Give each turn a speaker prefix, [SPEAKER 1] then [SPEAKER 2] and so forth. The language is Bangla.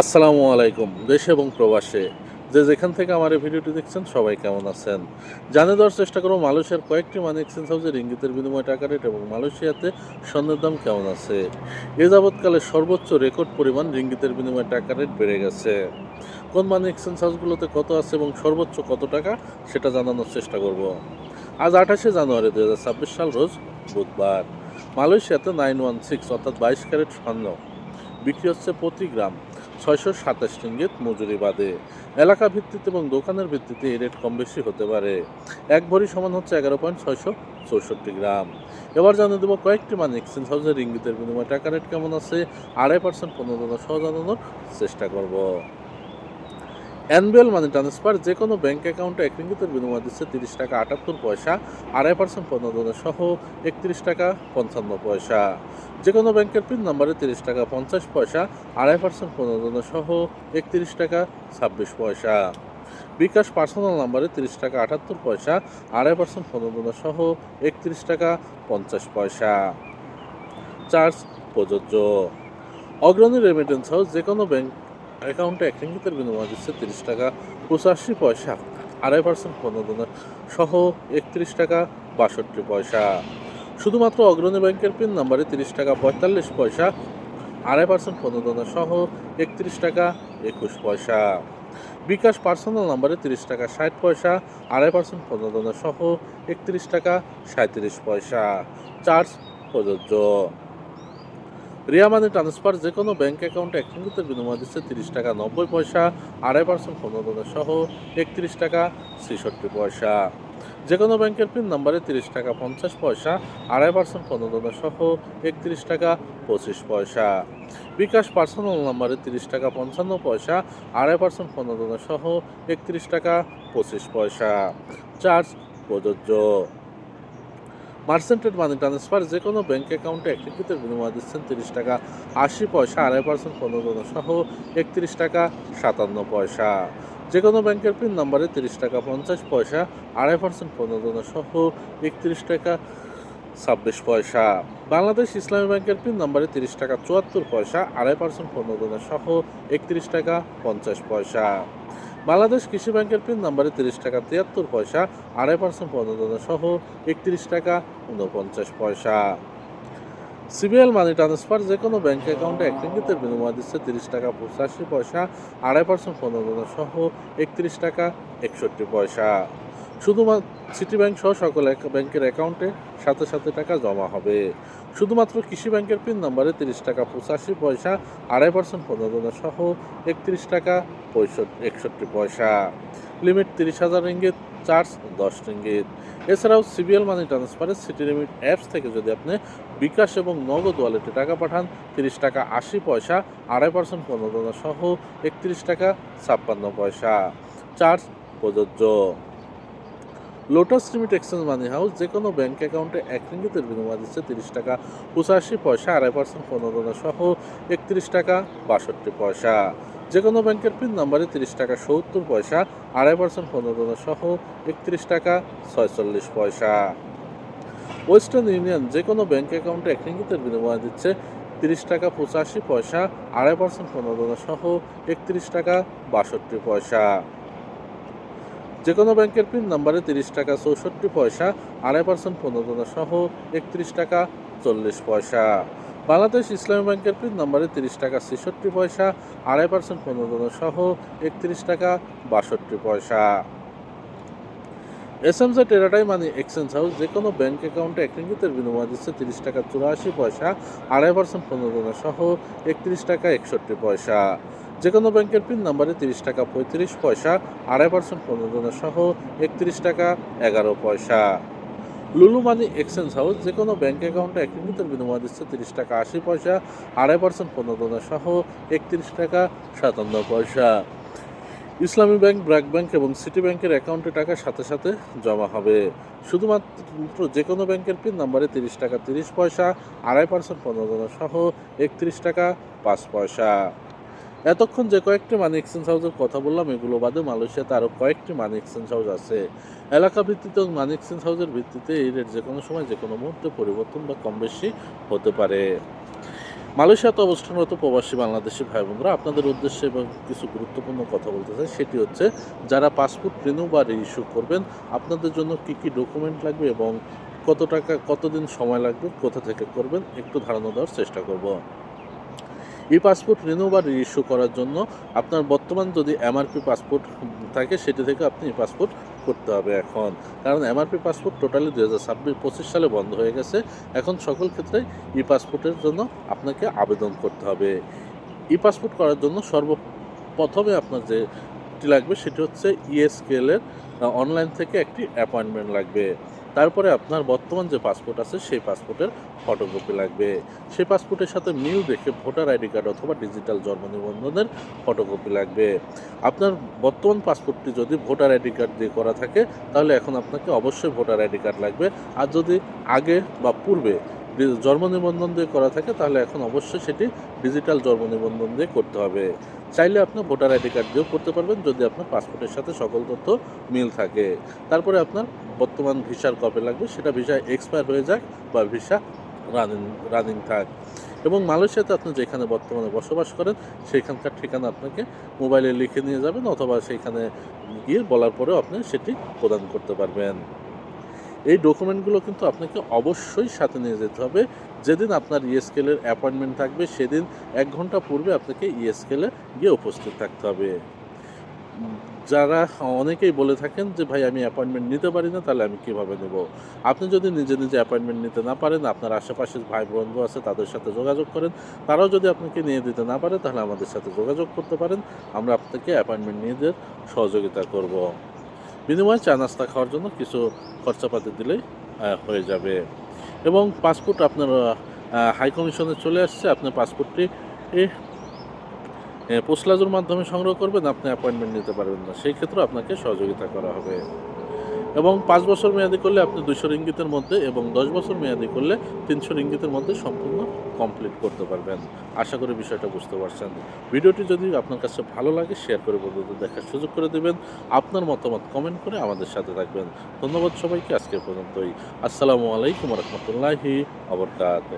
[SPEAKER 1] আসসালামু আলাইকুম, দেশে এবং প্রবাসে। যে যেখান থেকে আমার এই ভিডিওটি দেখছেন, সবাই কেমন আছেন? জানে দেওয়ার চেষ্টা করব, মালয়েশিয়ার কয়েকটি মানি এক্সচেঞ্জ হাউসের ইঙ্গিতের বিনিময় টাকা রেট এবং মালয়েশিয়াতে স্বর্ণের দাম কেমন আছে? এ যাবৎকালে সর্বোচ্চ রেকর্ড পরিমাণ রিঙ্গিতের বিনিময় টাকা রেট বেড়ে গেছে। কোন মানি এক্সচেঞ্জ হাউসগুলোতে কত আছে এবং সর্বোচ্চ কত টাকা, সেটা জানানোর চেষ্টা করব। আজ আঠাশে জানুয়ারি দু হাজার ছাব্বিশ সাল, রোজ বুধবার। মালয়েশিয়াতে নাইন ওয়ান সিক্স অর্থাৎ বাইশ ক্যারেট স্বর্ণ। বিক্রি হচ্ছে প্রতি গ্রাম। ছয়শো সাতাশ রিঙ্গিত মজুরি বাদে। এলাকা ভিত্তিতে এবং দোকানের ভিত্তিতে এই রেট কম বেশি হতে পারে। এক ভরি সমান হচ্ছে এগারো পয়েন্ট ছয়শো চৌষট্টি গ্রাম। এবার জানিয়ে দেবো কয়েকটি মানে এক্সচেঞ্জ হাউসের রিঙ্গিতের বিনিময় টাকা রেট কেমন আছে, আড়াই পার্সেন্ট পনেরো সহ জানানোর চেষ্টা করব। অ্যানুয়াল মানি ট্রান্সফার যে কোনো ব্যাঙ্ক অ্যাকাউন্টে এক রিঙ্গিতের বিনিময় দিচ্ছে তিরিশ টাকা আটাত্তর পয়সা, আড়াই পার্সেন্ট পনেরো সহ একত্রিশ টাকা পঞ্চান্ন পয়সা। যে কোনো ব্যাংকের পিন নাম্বারে তিরিশ টাকা পঞ্চাশ পয়সা, আড়াই পার্সেন্ট পনেরো সহ একত্রিশ টাকা ছাব্বিশ পয়সা। বিকাশ পার্সোনাল নাম্বারে তিরিশ টাকা আটাত্তর পয়সা, আড়াই পার্সেন্ট পনেরো সহ একত্রিশ টাকা পঞ্চাশ পয়সা। চার্জ প্রযোজ্য। অগ্রণী রেমিটেন্স হাউস যে কোনো ব্যাংক অ্যাকাউন্টে এক রিঙ্গিতের বিনিময় দিচ্ছে তিরিশ টাকা পঁচাশি পয়সা, আড়াই পার্সেন্ট পনেরো সহ একত্রিশ টাকা, বাষট্টি পয়সা। শুধুমাত্র অগ্রণী ব্যাংকের পিন নাম্বারে তিরিশ টাকা, পঁয়তাল্লিশ পয়সা, আড়াই পার্সেন্ট পনেরো সহ একত্রিশ টাকা, একুশ পয়সা। বিকাশ পার্সোনাল নাম্বারে তিরিশ টাকা, ষাট পয়সা, আড়াই পার্সেন্ট পনেরো সহ একত্রিশ টাকা সাঁত্রিশ পয়সা। চার্জ প্রযোজ্য। রিয়া মানি ট্রান্সফার যে কোনো ব্যাঙ্ক অ্যাকাউন্টে এক বিনিময় দিচ্ছে তিরিশ টাকা নব্বই পয়সা, আড়াই পার্সেন্ট পনেরো সহ একত্রিশ টাকা ছেষট্টি পয়সা। যে কোনো ব্যাংকের পিন নাম্বারে তিরিশ টাকা পঞ্চাশ পয়সা, আড়াই পার্সেন্ট পনেরো সহ একত্রিশ টাকা পঁচিশ পয়সা। বিকাশ পার্সোনাল নাম্বারে তিরিশ টাকা পঞ্চান্ন পয়সা, আড়াই পার্সেন্ট পনেরো সহ একত্রিশ টাকা পঁচিশ পয়সা। চার্জ প্রযোজ্য। মার্সেন্টেড মানি ট্রান্সফার যে কোনো ব্যাংক অ্যাকাউন্টে এক টিকিটের বিনিময় দিচ্ছেন তিরিশ টাকা, আশি পয়সা, আড়াই পার্সেন্ট পনেরো সহ একত্রিশ টাকা, সাতান্ন পয়সা। যে কোনো ব্যাংকের পিন নাম্বারে তিরিশ টাকা, পঞ্চাশ পয়সা, আড়াই পার্সেন্ট পনেরো সহ একত্রিশ টাকা, ছাব্বিশ পয়সা। বাংলাদেশ ইসলামী ব্যাংকের পিন নাম্বারে তিরিশ টাকা, চুয়াত্তর পয়সা, আড়াই পার্সেন্ট পনেরো সহ একত্রিশ টাকা, পঞ্চাশ পয়সা। বাংলাদেশ কৃষি ব্যাংকের পিন নাম্বারে তিরিশ টাকা তিয়াত্তর পয়সা, আড়াই পার্সেন্ট পনেরো সহ একত্রিশ টাকা উনপঞ্চাশ পয়সা। সিবিএল মানি ট্রান্সফার যে কোনো ব্যাঙ্ক অ্যাকাউন্টে এক রিঙ্গিতের বিনিময় দিচ্ছে তিরিশ টাকা পঁচাশি পয়সা, আড়াই পার্সেন্ট পনেরো সহ একত্রিশ টাকা একষট্টি পয়সা। শুধুমাত্র সিটি ব্যাংক সহ সকল ব্যাংকের অ্যাকাউন্টে সাথে সাথে টাকা জমা হবে। শুধুমাত্র কৃষি ব্যাংকের পিন নাম্বারে তিরিশ টাকা পঁচাশি পয়সা, আড়াই পার্সেন্ট পনেরো সহ একত্রিশ টাকা পঁয়ষট্টি, একষট্টি পয়সা। লিমিট তিরিশ হাজার রিঙ্গিত চার্জ দশ রিঙ্গিত এছাড়াও সিবিএল মানি ট্রান্সফারের সিটি লিমিট অ্যাপস থেকে যদি আপনি বিকাশ এবং নগদ ওয়ালেটে টাকা পাঠান, তিরিশ টাকা আশি পয়সা, আড়াই পার্সেন্ট পনেরো সহ একত্রিশ টাকা ছাপ্পান্ন পয়সা। চার্জ প্রযোজ্য। Lotus limit exchange money house যে কোনো ব্যাংক অ্যাকাউন্টে এক রিঙ্গিতের বিনিময় দিচ্ছে তিরিশ টাকা, পঁচাশি পয়সা, আড়াই পার্সেন্ট পনেরো সহ একত্রিশ টাকা, বাষট্টি পয়সা। যে কোনো ব্যাংকের পিন নাম্বারে তিরিশ টাকা, সত্তর পয়সা, আড়াই পার্সেন্ট পনেরো সহ একত্রিশ টাকা, ছয়চল্লিশ পয়সা। ওয়েস্টার্ন ইউনিয়ন যে কোনো ব্যাংক অ্যাকাউন্টে এক রিঙ্গিতের বিনিময় দিচ্ছে তিরিশ টাকা, পঁচাশি পয়সা, আড়াই পার্সেন্ট পনেরো সহ একত্রিশ টাকা, বাষট্টি পয়সা। যে কোনো ব্যাংকের পিন নাম্বারে তিরিশ টাকা চৌষট্টি পয়সা, আড়াই পার্সেন্ট পনেরো সহ একত্রিশ টাকা চল্লিশ পয়সা। বাংলাদেশ ইসলামী ব্যাংকের পিন নাম্বারে তিরিশ টাকা ছেষট্টি পয়সা, আড়াই পার্সেন্ট পনেরো সহ একত্রিশ টাকা বাষট্টি পয়সা। এস এম জে টেরাটাই মানি এক্সচেঞ্জ হাউস যে কোনো ব্যাংক অ্যাকাউন্টে এক রিঙ্গিতের বিনিময় দিচ্ছে তিরিশ টাকা চুরাশি পয়সা, আড়াই পার্সেন্ট পনেরো সহ একত্রিশ টাকা একষট্টি পয়সা। যে কোনো ব্যাংকের পিন নাম্বারে তিরিশ টাকা পঁয়ত্রিশ পয়সা, আড়াই পার্সেন্ট পনেরো সহ একত্রিশ টাকা এগারো পয়সা। লুলু মানি এক্সচেঞ্জ হাউস যে কোনো ব্যাংক অ্যাকাউন্টে এক রিঙ্গিতের বিনিময় দিচ্ছে তিরিশ টাকা আশি পয়সা, আড়াই পার্সেন্ট পনেরো সহ একত্রিশ টাকা সাতান্ন পয়সা। ইসলামী ব্যাংক, ব্র্যাক ব্যাংক এবং সিটি ব্যাংকের অ্যাকাউন্টে টাকা সাথে সাথে জমা হবে। শুধুমাত্র যে কোনো ব্যাংকের পিন নাম্বারে তিরিশ টাকা তিরিশ পয়সা, আড়াই পার্সেন্ট পনেরো সহ একত্রিশ টাকা পাঁচ পয়সা। এতক্ষণ যে কয়েকটি মানি এক্সচেঞ্জ হাউসের কথা বললাম, এগুলো বাদে মালয়েশিয়াতে আরও কয়েকটি মানি এক্সচেঞ্জ হাউস আছে। এলাকা ভিত্তিতে এবং মানি এক্সচেঞ্জ হাউসের ভিত্তিতে এই রেট যে কোনো সময় যে কোনো মুহূর্তে পরিবর্তন বা কম বেশি হতে পারে। মালয়েশিয়াতে অবস্থানরত প্রবাসী বাংলাদেশি ভাই বোনরা আপনাদের উদ্দেশ্যে এবং কিছু গুরুত্বপূর্ণ কথা বলতে চাই, সেটি হচ্ছে যারা পাসপোর্ট রিনিউ বা ইস্যু করবেন, আপনাদের জন্য কি কি ডকুমেন্ট লাগবে এবং কত টাকা, কতদিন সময় লাগবে, কোথা থেকে করবেন, একটু ধারণা দেওয়ার চেষ্টা করব। ই পাসপোর্ট রিনিউ বা ইস্যু করার জন্য আপনার বর্তমান যদি এমআরপি পাসপোর্ট থাকে, সেটি থেকে আপনি ই পাসপোর্ট করতে হবে এখন। কারণ এমআরপি পাসপোর্ট টোটালি দু হাজার ছাব্বিশ পঁচিশ সালে বন্ধ হয়ে গেছে। এখন সকল ক্ষেত্রে ই পাসপোর্টের জন্য আপনাকে আবেদন করতে হবে। ই পাসপোর্ট করার জন্য সর্বপ্রথমে আপনার যেটি লাগবে, সেটি হচ্ছে ইএসকেএলের অনলাইন থেকে একটি অ্যাপয়েন্টমেন্ট লাগবে। তারপরে আপনার বর্তমান যে পাসপোর্ট আছে, সেই পাসপোর্টের ফটোকপি লাগবে। সেই পাসপোর্টের সাথে মিল দেখে ভোটার আইডি কার্ড অথবা ডিজিটাল জন্ম নিবন্ধনের ফটোকপি লাগবে। আপনার বর্তমান পাসপোর্টটি যদি ভোটার আইডি কার্ড দিয়ে করা থাকে, তাহলে এখন আপনাকে অবশ্যই ভোটার আইডি কার্ড লাগবে। আর যদি আগে বা পূর্বে জন্ম নিবন্ধন দিয়ে করা থাকে, তাহলে এখন অবশ্যই সেটি ডিজিটাল জন্ম নিবন্ধন দিয়ে করতে হবে। চাইলে আপনি ভোটার আইডি কার্ড দিয়েও করতে পারবেন, যদি আপনার পাসপোর্টের সাথে সকল তথ্য মিল থাকে। তারপরে আপনার বর্তমান ভিসার কপি লাগবে, সেটা ভিসা এক্সপায়ার হয়ে যাক বা ভিসা রানিং রানিং থাক। এবং মালয়েশিয়াতে আপনি যেখানে বর্তমানে বসবাস করেন সেইখানকার ঠিকানা আপনাকে মোবাইলে লিখে নিয়ে যাবেন, অথবা সেইখানে গিয়ে বলার পরেও আপনি সেটি প্রদান করতে পারবেন। এই ডকুমেন্টগুলো কিন্তু আপনাকে অবশ্যই সাথে নিয়ে যেতে হবে। যেদিন আপনার ইএসকেলের অ্যাপয়েন্টমেন্ট থাকবে, সেদিন এক ঘণ্টা পূর্বে আপনাকে ইএসকেলে গিয়ে উপস্থিত থাকতে হবে। যারা অনেকেই বলে থাকেন যে, ভাই, আমি অ্যাপয়েন্টমেন্ট নিতে পারি না, তাহলে আমি কীভাবে নেব? আপনি যদি নিজে নিজে অ্যাপয়েন্টমেন্ট নিতে না পারেন, আপনার আশেপাশের ভাই বন্ধু আছে, তাদের সাথে যোগাযোগ করেন। তারাও যদি আপনাকে নিয়ে দিতে না পারে, তাহলে আমাদের সাথে যোগাযোগ করতে পারেন। আমরা আপনাকে অ্যাপয়েন্টমেন্ট নিয়ে সহযোগিতা করব। বিনিময়ে চা নাস্তা খাওয়ার জন্য কিছু খরচাপাতি দিলেই হয়ে যাবে। এবং পাসপোর্ট আপনার হাই কমিশনে চলে আসছে আপনার পাসপোর্টটি পোস্টলাজোর মাধ্যমে সংগ্রহ করবেন, আপনি অ্যাপয়েন্টমেন্ট নিতে পারবেন না। সেই ক্ষেত্রেও আপনাকে সহযোগিতা করা হবে। এবং পাঁচ বছর মেয়াদি করলে আপনি দুশো রিঙ্গিতের মধ্যে এবং দশ বছর মেয়াদি করলে তিনশো রিঙ্গিতের মধ্যে সম্পূর্ণ কমপ্লিট করতে পারবেন। আশা করি বিষয়টা বুঝতে পারছেন। ভিডিওটি যদি আপনার কাছে ভালো লাগে শেয়ার করে বন্ধুদের দেখার সুযোগ করে দেবেন। আপনার মতামত কমেন্ট করে আমাদের সাথে থাকবেন। ধন্যবাদ সবাইকে আজকে পর্যন্তই। আসসালামু আলাইকুম রহমতুল্লাহি আবরকাত